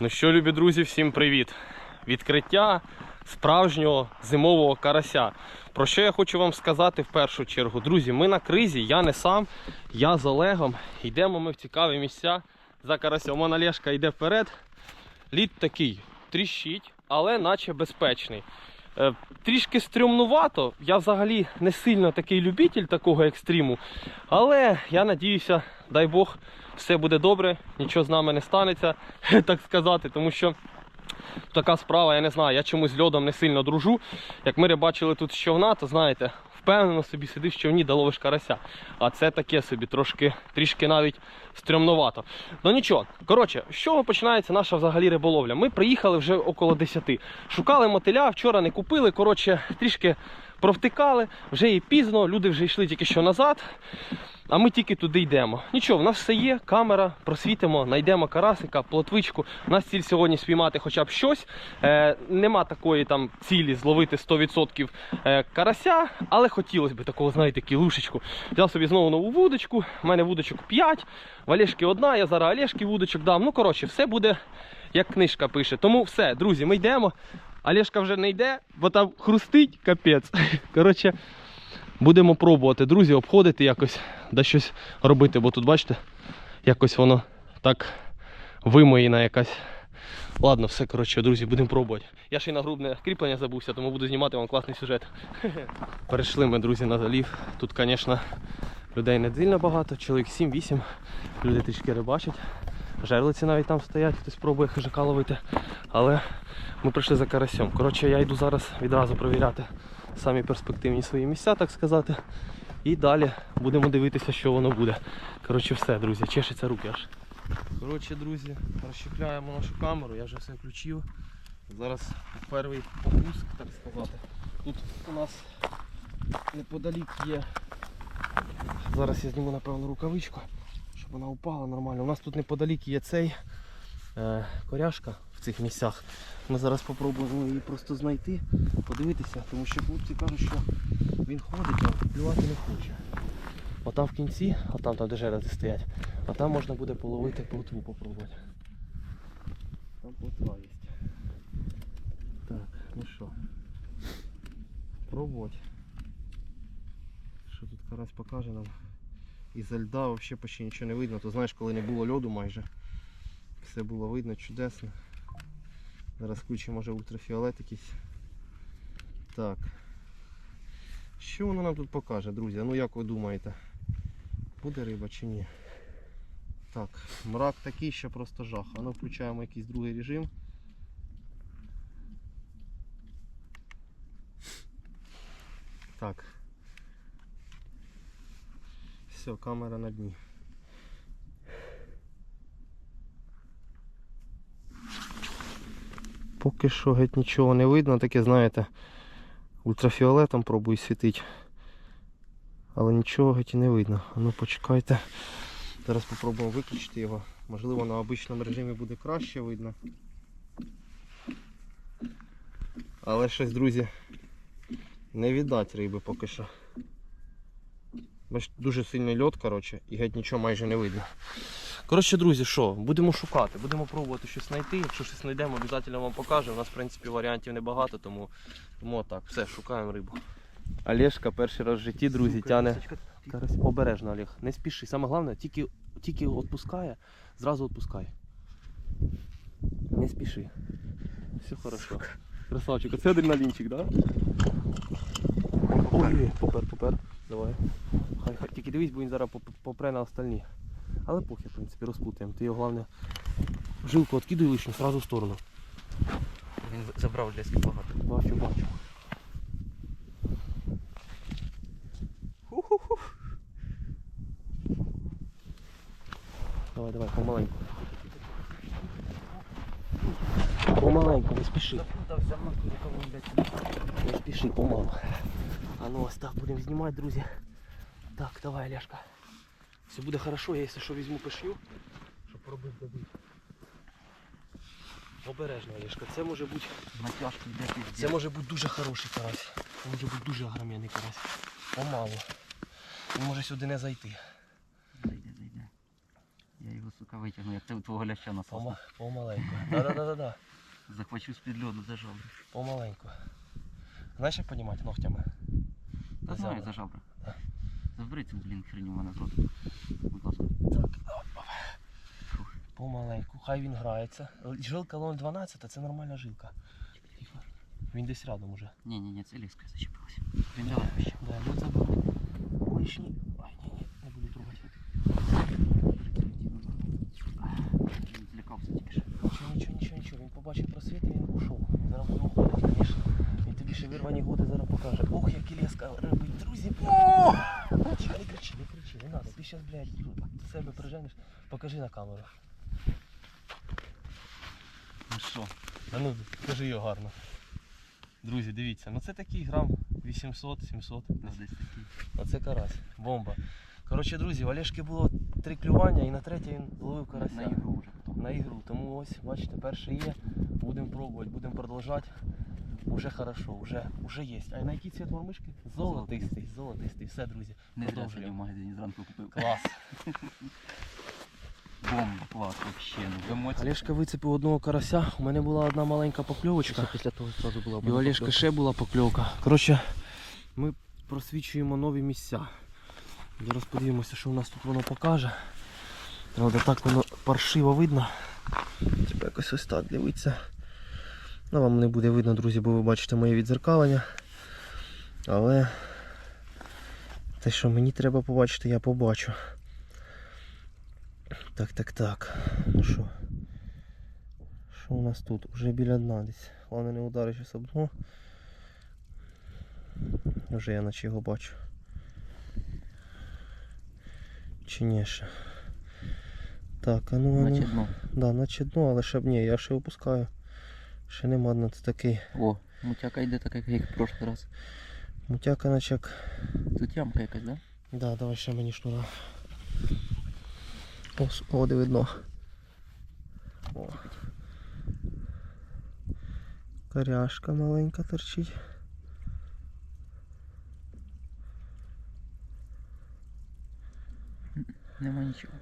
Ну що, любі друзі, всім привіт! Відкриття справжнього зимового карася. Про що я хочу вам сказати в першу чергу? Друзі, ми на кризі, я не сам, я з Олегом. Йдемо ми в цікаві місця за карасем. Вон Олешка йде вперед. Лід такий, тріщить, але наче безпечний. Е, Трішки стрьомнувато. Я взагалі не сильно такий любитель такого екстриму. Але я надіюся, дай Бог, все буде добре, нічого з нами не станеться, так сказати, тому що така справа, я не знаю, я чомусь льодом не сильно дружу. Як ми бачили тут з човна, то знаєте, впевнено собі сидиш в човні да ловиш карася. А це таке собі трошки, трішки навіть стрьомновато. Ну нічого, коротше, з чого починається наша взагалі риболовля? Ми приїхали вже около 10. Шукали мотиля, вчора не купили. Коротше, трішки провтикали, вже і пізно, люди вже йшли тільки що назад. А ми тільки туди йдемо. Нічого, в нас все є, камера, просвітимо, знайдемо карасика, плотвичку. У нас ціль сьогодні спіймати хоча б щось. Е, нема такої там цілі зловити 100% е, карася, але хотілося б такого, знаєте, кілушечку. Взяв собі знову нову вудочку. У мене вудочок 5, в Олешки одна, я зараз Олешки вудочок дам. Ну, коротше, все буде, як книжка пише. Тому все, друзі, ми йдемо. Олешка вже не йде, бо там хрустить капець. Коротше, будемо пробувати, друзі, обходити якось, да щось робити, бо тут, бачите, якось воно так вимоїна якась. Ладно, все, коротше, друзі, будемо пробувати. Я ще й на грубне кріплення забувся, тому буду знімати вам класний сюжет. Перейшли ми, друзі, на залів. Тут, звісно, людей не сильно багато, чоловік 7-8. Люди трішки рибачать. Жерлиці навіть там стоять, хтось пробує хижака ловити. Але ми прийшли за карасем. Коротше, я йду зараз відразу провіряти самі перспективні свої місця, так сказати. І далі будемо дивитися, що воно буде. Коротше, все, друзі, чешеться руки аж. Коротше, друзі, розщепляємо нашу камеру, я вже все включив. Зараз перший попуск, так сказати. Тут у нас неподалік є. Зараз я зніму, напевно, рукавичку, вона упала нормально. У нас тут неподалік є цей е, коряшка в цих місцях. Ми зараз спробуємо її просто знайти, подивитися, тому що хлопці кажуть, що він ходить, а плювати не хоче. Отам в кінці, а там, там де стоять, а там можна буде половити плотву попробувати. Там плотва є. Так, ну що. Пробувати. Що тут карась покаже нам. Із-за льда взагалі почти нічого не видно. То знаєш, коли не було льоду майже. Все було видно чудесно. Зараз включимо може ультрафіолет якийсь. Так. Що воно нам тут покаже, друзі? Ну як ви думаєте? Буде риба чи ні? Так, мрак такий, що просто жах. А ну включаємо якийсь другий режим. Так. Все, камера на дні. Поки що геть нічого не видно, таке, знаєте, ультрафіолетом пробую світити. Але нічого геть не видно. Ну почекайте. Зараз спробуємо виключити його. Можливо на обичному режимі буде краще видно. Але щось, друзі, не віддать риби поки що. Бачите, дуже сильний льот, коротше, і геть нічого майже не видно. Коротше, друзі, що, будемо шукати, будемо пробувати щось знайти. Якщо щось знайдемо, обов'язково вам покажемо. У нас, в принципі, варіантів небагато, тому, тому отак, все, шукаємо рибу. Олешка перший раз в житті, друзі, тяне. Карась. Обережно, Олег, не спіши. Саме головне, тільки, тільки відпускає, зразу відпускай. Не спіши. Все хорошо. Красавчик, оце адреналінчик, так? Да? Ой, попер, попер. Давай. Хай, хай. Тільки дивись, бо він зараз попре на остальні. Але похер, в принципі, розпутаємо. Ти його головне жилку відкидуй лишню, сразу в сторону. Він забрав лески багато. Бачу, бачу. Ху-ху-ху. Давай, давай, помаленьку. Помаленьку, не спіши. Кого. Не спіши, помалу. А ну ось так будемо знімати, друзі. Так, давай, Ляшка. Все буде хорошо, я якщо що візьму пишню, щоб пробити добити. Обережно, Олешка, це може бути Натяжки йде Це може бути дуже хороший карась. Це може бути дуже огроменний карась. Помалу. Він може сюди не зайти. Зайде, зайде. Я його, сука, витягну, як ти твого ляща насосу. Пома... Помаленьку. Да-да-да-да. Захвачу з-під льоду за жабри. Помаленьку. Знаєш, як понімати ногтями? Та знаю, за жабри. Забери цю, блін, хрень мене з рота. Будь ласка. Помаленьку. Хай він грається. Жилка 0,12, це нормальна жилка. Він десь рядом уже. Ні, ні, ні, це ліска зачепилася. Він далеко ще. Да, ну заберу. Лишні. Ай, ні, ні, не буду трогати. Він злякався тільки що. Нічого, нічого, нічого, нічого. Він побачив просвіт і він ушов. Зараз буде уходити, звісно. Він вирвані годи зараз покаже. Ох, які леска рибить, друзі. Кричи, не кричи, не кричи, не надо. Ти зараз, блядь, себе приженеш. Покажи на камеру. Ну що? А ну, покажи його гарно. Друзі, дивіться, ну це такий грам 800-700. Да, десь такий. Оце карась, бомба. Коротше, друзі, у Олешки було три клювання і на третє він ловив карася. На ігру вже на ігру. Тому ось, бачите, перше є. Будемо пробувати, будемо продовжувати. Уже хорошо, уже, уже є. А на який цвіт мормишки? Золотистий, золотистий. Все, друзі. Не зря в магазині зранку купив. Клас. Бомба, клас, вообще. Ну. Олешка вицепив одного карася. У мене була одна маленька покльовочка. після того одразу була І у Олешка ще була покльовка. Коротше, ми просвічуємо нові місця. Зараз подивимося, що у нас тут воно покаже. Правда, так воно паршиво видно. Треба якось ось так дивитися. Ну, вам не буде видно, друзі, бо ви бачите моє відзеркалення. Але те, що мені треба побачити, я побачу. Так, так, так. Ну що? Що у нас тут? Уже біля дна десь. Головне не ударить щось об дно. Вже я наче його бачу. Чи ні ще? Так, а ну, а ну. Наче дно. Да, наче дно, але ще б ні, я ще опускаю. Ще нема дна, це такий О, мутяка йде така, як в прошлий раз. мутяка наче як. Тут ямка якась, да? Да, давай ще мені шнура. О, де видно. О. Коряшка маленька торчить. Нема нічого.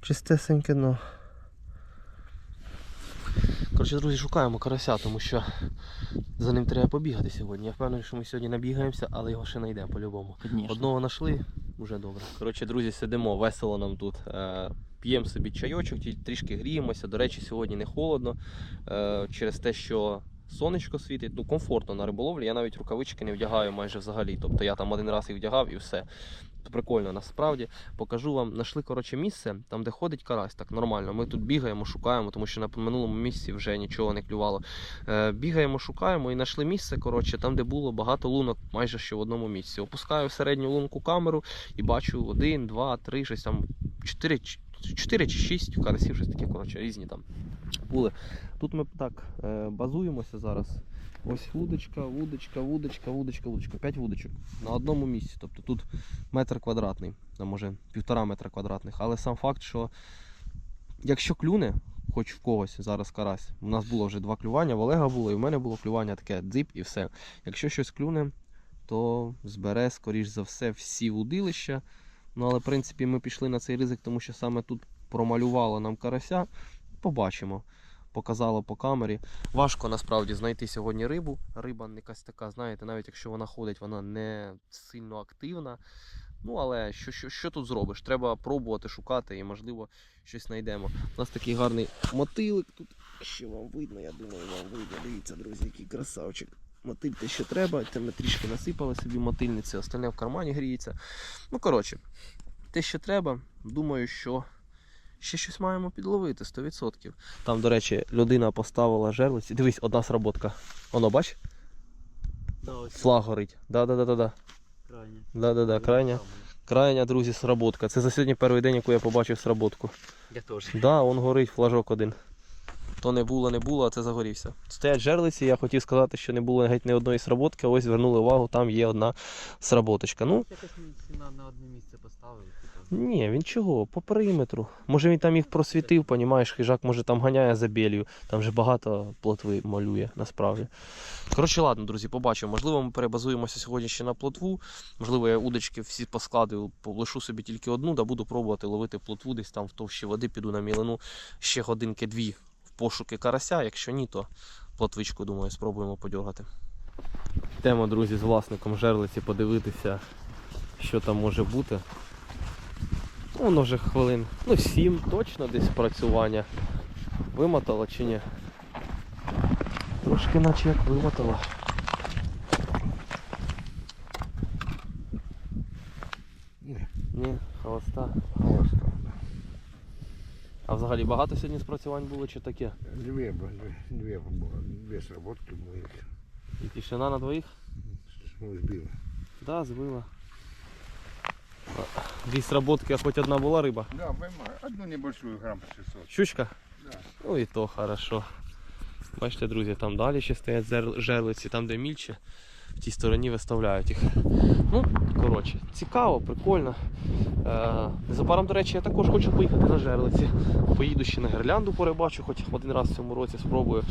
Чистесеньке дно. Коротше, друзі, шукаємо карася, тому що за ним треба побігати сьогодні. Я впевнений, що ми сьогодні набігаємося, але його ще знайдемо по-любому. Одного знайшли, вже добре. Коротше, друзі, сидимо, весело нам тут. Е, П'ємо собі чайочок, трішки гріємося. До речі, сьогодні не холодно е, через те, що сонечко світить. Ну, комфортно на риболовлі. Я навіть рукавички не вдягаю майже взагалі. Тобто я там один раз їх вдягав і все. Прикольно насправді. Покажу вам, знайшли коротше місце, там де ходить карась, так нормально. Ми тут бігаємо, шукаємо, тому що на минулому місці вже нічого не клювало. Е, бігаємо, шукаємо і знайшли місце, коротше, там, де було багато лунок, майже що в одному місці. Опускаю середню лунку камеру і бачу один, два, три, щось там, чотири, ч- чотири чи шість карасів, щось таке, коротше, різні там були. Тут ми так е, базуємося зараз. Ось вудочка, вудочка, вудочка, вудочка, вудочка. П'ять вудочок на одному місці. Тобто тут метр квадратний, а може півтора метра квадратних. Але сам факт, що якщо клюне, хоч в когось зараз карась, у нас було вже два клювання, в Олега було, і в мене було клювання таке дзип і все. Якщо щось клюне, то збере, скоріш за все, всі вудилища. Ну, але в принципі ми пішли на цей ризик, тому що саме тут промалювало нам карася. Побачимо. Показало по камері. Важко насправді знайти сьогодні рибу. Риба якась така, знаєте, навіть якщо вона ходить, вона не сильно активна. Ну, але що, що, що тут зробиш? Треба пробувати, шукати і, можливо, щось знайдемо. У нас такий гарний мотилик тут. Ще вам видно, я думаю, вам видно. Дивіться, друзі, який красавчик. Мотиль те, що треба, це ми трішки насипали собі мотильниці, остальне в кармані гріється. Ну, коротше, те, що треба, думаю, що ще щось маємо підловити 100%. Там, до речі, людина поставила жерлиці. Дивись, одна сработка. Воно, бач? Флаг горить. Да-да-да-да. Крайне. Да-да-да, крайня. Крайня, друзі, сработка. Це за сьогодні перший день, яку я побачив сработку. Я теж. Да, он горить флажок один. То не було, не було, а це загорівся. Стоять жерлиці, я хотів сказати, що не було геть ні одної сработки, а ось звернули увагу, там є одна сработочка. Ну, Якось на, на одне місце поставили, типу, Ні, він чого? По периметру. Може він там їх просвітив, понімаєш, хижак може там ганяє за белію. Там же багато плотви малює насправді. Коротше, ладно, друзі, побачимо. Можливо, ми перебазуємося сьогодні ще на плотву. Можливо, я удочки всі поскладую, лишу собі тільки одну, да буду пробувати ловити плотву десь там в товщі води, піду на мілину ще годинки-дві пошуки карася. Якщо ні, то плотвичку, думаю, спробуємо подьоргати. Йдемо, друзі, з власником жерлиці подивитися, що там може бути. Ну, Воно вже хвилин. Ну, сім точно десь працювання. Вимотало чи ні? Трошки наче як вимотало. Ні, Ні, холоста. просто. А взагалі багато сьогодні спрацювань було чи таке? Две, б- две сработки были. І тишина на двоїх? Ну, сбило. Да, збила. Дві сработки, а хоч одна була риба. Да, поймаю. Одну небольшую, грамм 600. Щучка? Да. Ну і то хорошо. Бачите, друзі, там далі ще стоять жерлиці, там де мільче, в тій стороні виставляють їх. Ну, коротше, цікаво, прикольно. Е, незабаром, до речі, я також хочу поїхати на жерлиці. Поїду ще на гірлянду порибачу, хоч один раз в цьому році спробую.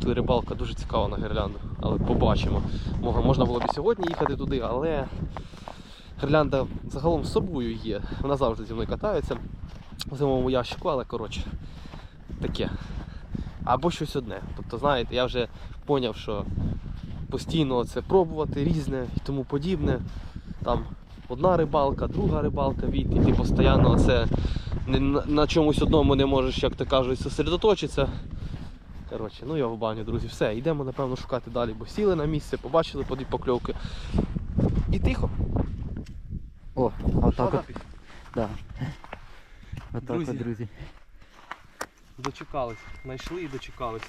Тут рибалка дуже цікава на гірлянду, але побачимо. Можна було б сьогодні їхати туди, але гірлянда загалом з собою є. Вона завжди зі мною катається в зимовому ящику, але коротше, таке. Або щось одне. Тобто, знаєте, я вже поняв, що постійно це пробувати різне і тому подібне. Там одна рибалка, друга рибалка від, і ти постійно це на, чомусь одному не можеш, як то кажуть, зосередоточитися. Коротше, ну я в баню, друзі, все, йдемо, напевно, шукати далі, бо сіли на місце, побачили по дві покльовки. І тихо. О, отак от. Да. Отак Друзі. от, друзі. Дочекались, знайшли і дочекались.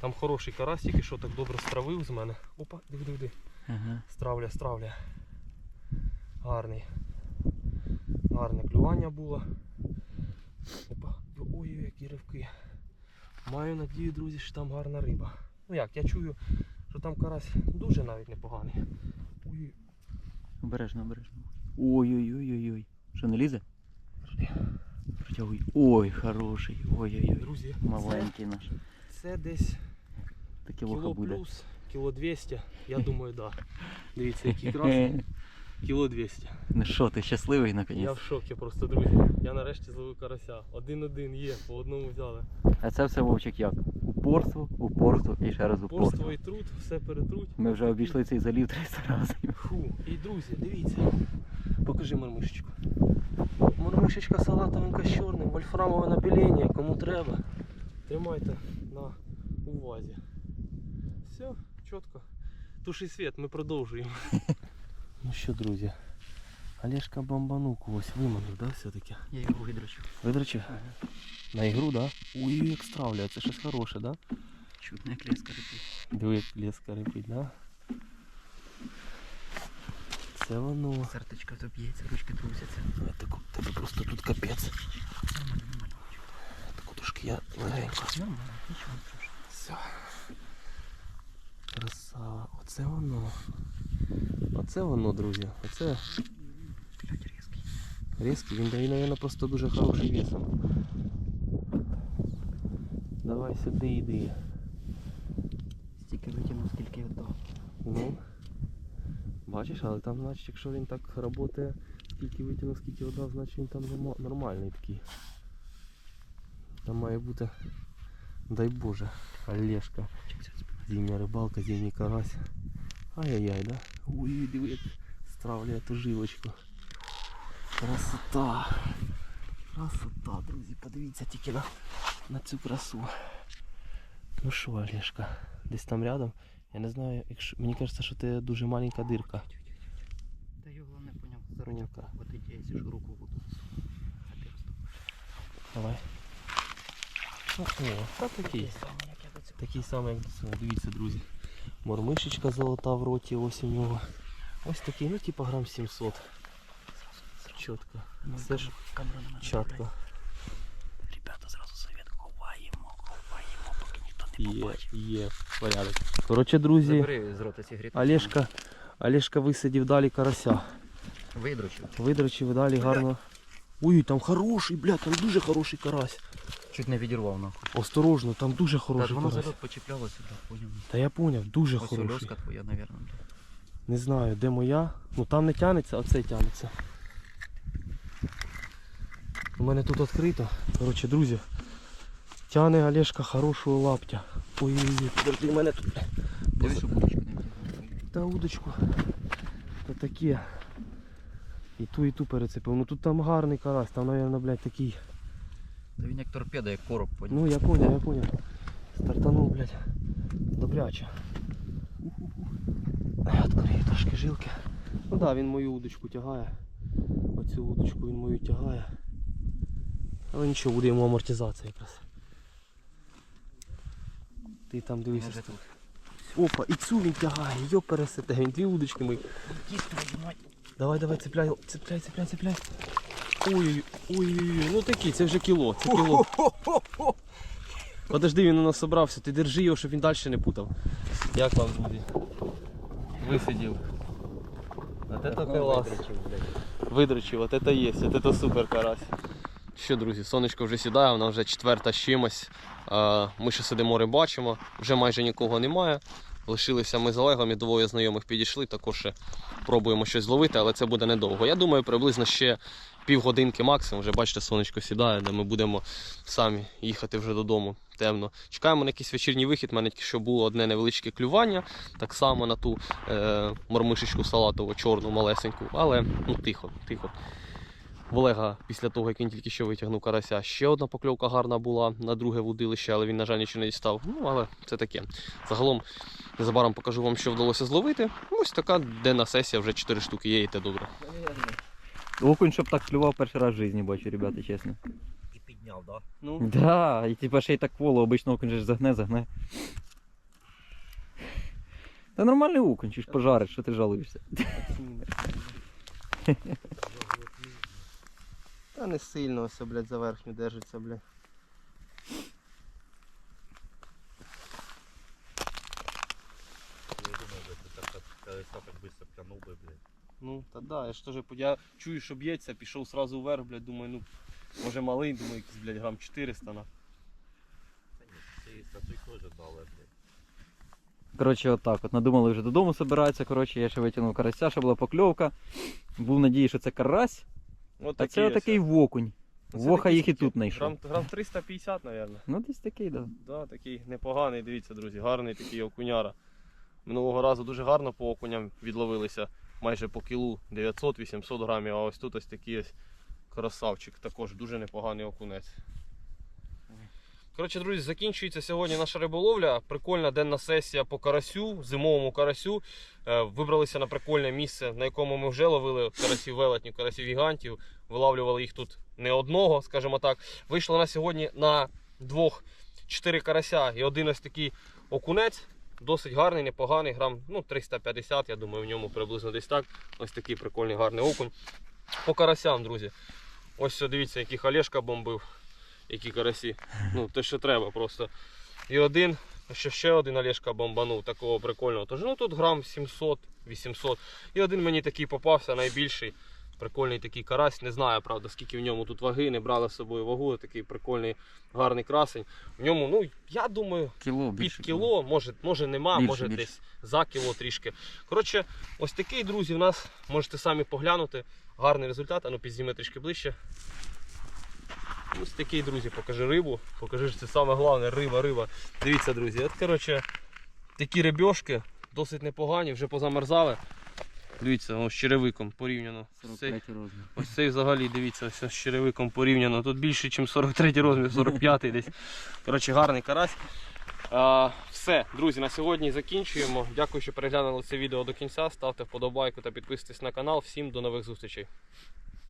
Там хороший карась, тільки що так добре стравив з мене. Опа, диви, диви, диви. Ага. Стравля, стравля. Гарний. Гарне клювання було. Опа. Ой, які ривки. Маю надію, друзі, що там гарна риба. Ну як, я чую, що там карась дуже навіть непоганий. Ой, Обережно, обережно. Ой-ой-ой-ой-ой. Що не лізе? Протягуй. Ой, хороший. Ой-ой-ой. Друзі, Маленький наш. це, це десь Таке кіло вухо буде. плюс, кіло 200. Я думаю, так. Да. Дивіться, який красний. Кіло 200. Ну що, ти щасливий наконець? Я в шокі просто, друзі. Я нарешті зловив карася. Один-один є, по одному взяли. А це все вовчик як? Упорство, упорство і ще раз упорство. Порство і труд, все перетруть. Ми вже обійшли цей залів 300 разів. Фу. І друзі, дивіться. Покажи мармишечку. Мармишечка салатовенька з чорним, вольфрамове напілення, кому треба. Тримайте на увазі. Все, чітко. Туши світ, ми продовжуємо. ну що, друзі, Олежка бомбанув когось виманив, да, все-таки? Я його видрачу. Видрачив? На ігру, да? Ой, як стравля, це щось хороше, да? Чутно як леска репить. Диви, як леска репить, да? Це воно. Сарточка то б'ється, ручки трусяться. Так, так просто тут капець. Так трошки я легенько. Нормально, нічого не страшно. Все. Оце воно. Оце воно, друзі. Оце різкий. різкий. Він дає, мабуть, просто дуже хороший весом. Давай сюди йди. Стільки витягнув, скільки віддав. Ну. Бачиш, але там, значить, якщо він так працює, скільки витягнув, скільки віддав, значить він там нормальний такий. Там має бути, дай Боже, Олешка. Зимня рибалка, зимній карась. Ай-яй-яй, да? Ой, диви, як стравляє ту жилочку. Красота. Красота, друзі, подивіться тільки на, на цю красу. Ну що, Олешка, десь там рядом. Я не знаю, якщо мені кажеться, що це дуже маленька дирка. Та його не поняв. За Ну, ручку. так. От іде, я сижу руку в воду. Давай. О, та такий. Такий самий, як до цього. Дивіться, друзі. Мормишечка золота в роті, ось у нього. Ось такий, ну типа грам 700. Чітко. Все ж камера чітко. Ребята, зразу совет. Ховаємо, ховаємо, поки ніхто не побачить. є, порядок. Коротше, друзі, Забери з рота. Олешка, Олешка висадив далі карася. Видручив. Видрачив далі гарно. Ой, там хороший, бля, там дуже хороший карась. Чуть не відірвав нахуй. Осторожно, там дуже хороший воно карась. задок почіплялося, так, поняв. Та я поняв, дуже Ось хороший. льоска твоя, навірно. Не знаю, де моя. Ну там не тянеться, а цей тянеться. У мене тут відкрито. Коротше, друзі. Тяне Олешка хорошого лаптя. Ой-ой-ой, подожди, у мене тут. Дивись, удочку не відірвав. Та удочку. Та таке. І ту, і ту перецепив. Ну тут там гарний карась, там, мабуть, блядь, такий. Та він як торпеда, як короб, поняв. Ну я понял, я понял. Стартанув, блядь. Добряче. Ай, Відкрию трошки жилки. Ну так, да, він мою удочку тягає. Оцю удочку він мою тягає. Але нічого, буде йому амортизація якраз. Ти там дивися. Він. Опа, і цю він тягає, йо пересете, він дві удочки мої. Давай, давай, цепляй, цепляй, цепляй, цепляй. Ой, ой, ой, ну такі, це вже кіло, це кіло. Подожди, він у нас собрався, ти держи його, щоб він далі не путав. Як вам, друзі? Висидів. От це клас. Видручив, от це є, от це супер карась. Що, друзі, сонечко вже сідає, вона вже четверта з чимось. Ми ще сидимо рибачимо, вже майже нікого немає. Лишилися ми з Олегом і двоє знайомих підійшли, також ще пробуємо щось зловити, але це буде недовго. Я думаю, приблизно ще півгодинки максимум. Вже бачите, сонечко сідає, де ми будемо самі їхати вже додому. Темно. Чекаємо на якийсь вечірній вихід. У мене тільки що було одне невеличке клювання, так само на ту е, мормишечку салатову, чорну, малесеньку, але ну, тихо, тихо. В Олега після того, як він тільки що витягнув карася, ще одна покльовка гарна була на друге вудилище, але він, на жаль, нічого не дістав. Ну, але це таке. Загалом незабаром покажу вам, що вдалося зловити. Ось така денна сесія, вже 4 штуки є, і те добре. Окунь, щоб так клював перший раз в житті, бачу, ребята, чесно. І підняв, да? Ну, Да, і типа ще й так воло, обично окунь же ж загне, загне. Та нормальний окунь, чи ж пожариш, що ти жалуєшся? Та не сильно ось, блядь, за верхню держиться, блядь. Я думаю, що ти так колеса так быстро тянув би, блядь. Ну, та да, я ж теж я чую, що б'ється, пішов сразу вверх, блядь, думаю, ну, може малий, думаю, якийсь, блядь, грам 400 на. Та ні, це і статуй теж дали, блядь. Коротше, отак от. Надумали вже додому збиратися. Коротше, я ще витягнув карася, ще була покльовка. Був надії, що це карась, От а це отакий вокунь. Воха їх і тут знайшов. Грам, грам 350, мабуть. Ну десь такий, да. Да, такий непоганий, дивіться, друзі, гарний такий окуняра. Минулого разу дуже гарно по окуням відловилися, майже по кілу 900-800 грамів, а ось тут ось такий ось красавчик, також дуже непоганий окунець. Коротше, друзі, закінчується сьогодні наша риболовля. Прикольна денна сесія по карасю, зимовому карасю. Е, Вибралися на прикольне місце, на якому ми вже ловили карасів велетнів, карасів гігантів. Вилавлювали їх тут не одного, скажімо так. Вийшло на сьогодні на двох чотири карася і один ось такий окунець. Досить гарний, непоганий, грам ну, 350, я думаю, в ньому приблизно десь так. Ось такий прикольний гарний окунь. По карасям, друзі. Ось дивіться, який Олешка бомбив, які карасі. Ну, те, що треба просто. І один, ще, ще один Олешка бомбанув, такого прикольного. Тож ну тут грам 700-800. І один мені такий попався, найбільший. Прикольний такий карась. Не знаю, правда, скільки в ньому тут ваги, не брали з собою вагу. Такий прикольний, гарний красень. В ньому, ну, я думаю, Кіло під більше. кіло, може, може нема, Більше, може більше. десь за кіло трішки. Коротше, ось такий, друзі, в нас можете самі поглянути. Гарний результат, а ну підзніми трішки ближче. Ось такий, друзі, покажи рибу. Покажи, що це саме головне, риба, риба. Дивіться, друзі, от коротше, такі рибьошки досить непогані, вже позамерзали. Дивіться, ось з черевиком порівняно. 43 розмір. Ось цей взагалі, дивіться, ось з черевиком порівняно. Тут більше, ніж 43 розмір, 45 десь. Коротше, гарний карась. А, все, друзі, на сьогодні закінчуємо. Дякую, що переглянули це відео до кінця. Ставте вподобайку та підписуйтесь на канал. Всім до нових зустрічей.